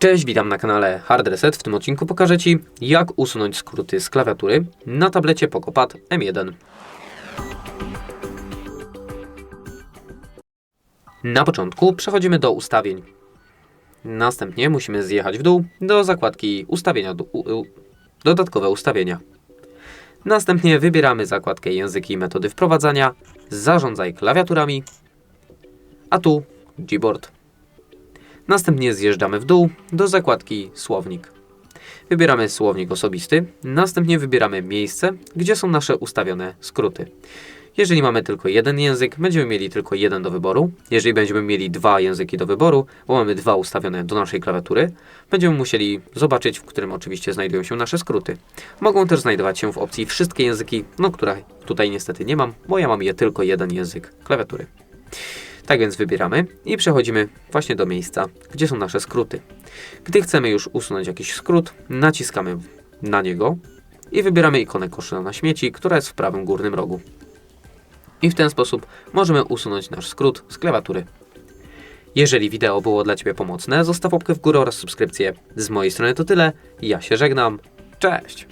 Cześć, witam na kanale Hard Reset. W tym odcinku pokażę Ci, jak usunąć skróty z klawiatury na tablecie PocoPad M1. Na początku przechodzimy do ustawień. Następnie musimy zjechać w dół do zakładki ustawienia, do, u, dodatkowe ustawienia. Następnie wybieramy zakładkę języki i metody wprowadzania, zarządzaj klawiaturami, a tu Gboard. Następnie zjeżdżamy w dół do zakładki Słownik. Wybieramy słownik osobisty, następnie wybieramy miejsce, gdzie są nasze ustawione skróty. Jeżeli mamy tylko jeden język, będziemy mieli tylko jeden do wyboru. Jeżeli będziemy mieli dwa języki do wyboru, bo mamy dwa ustawione do naszej klawiatury, będziemy musieli zobaczyć, w którym oczywiście znajdują się nasze skróty. Mogą też znajdować się w opcji wszystkie języki, no która tutaj niestety nie mam, bo ja mam je tylko jeden język klawiatury. Tak więc wybieramy i przechodzimy właśnie do miejsca, gdzie są nasze skróty. Gdy chcemy już usunąć jakiś skrót, naciskamy na niego i wybieramy ikonę kosza na śmieci, która jest w prawym górnym rogu. I w ten sposób możemy usunąć nasz skrót z klawiatury. Jeżeli wideo było dla Ciebie pomocne, zostaw łapkę w górę oraz subskrypcję. Z mojej strony to tyle. Ja się żegnam. Cześć!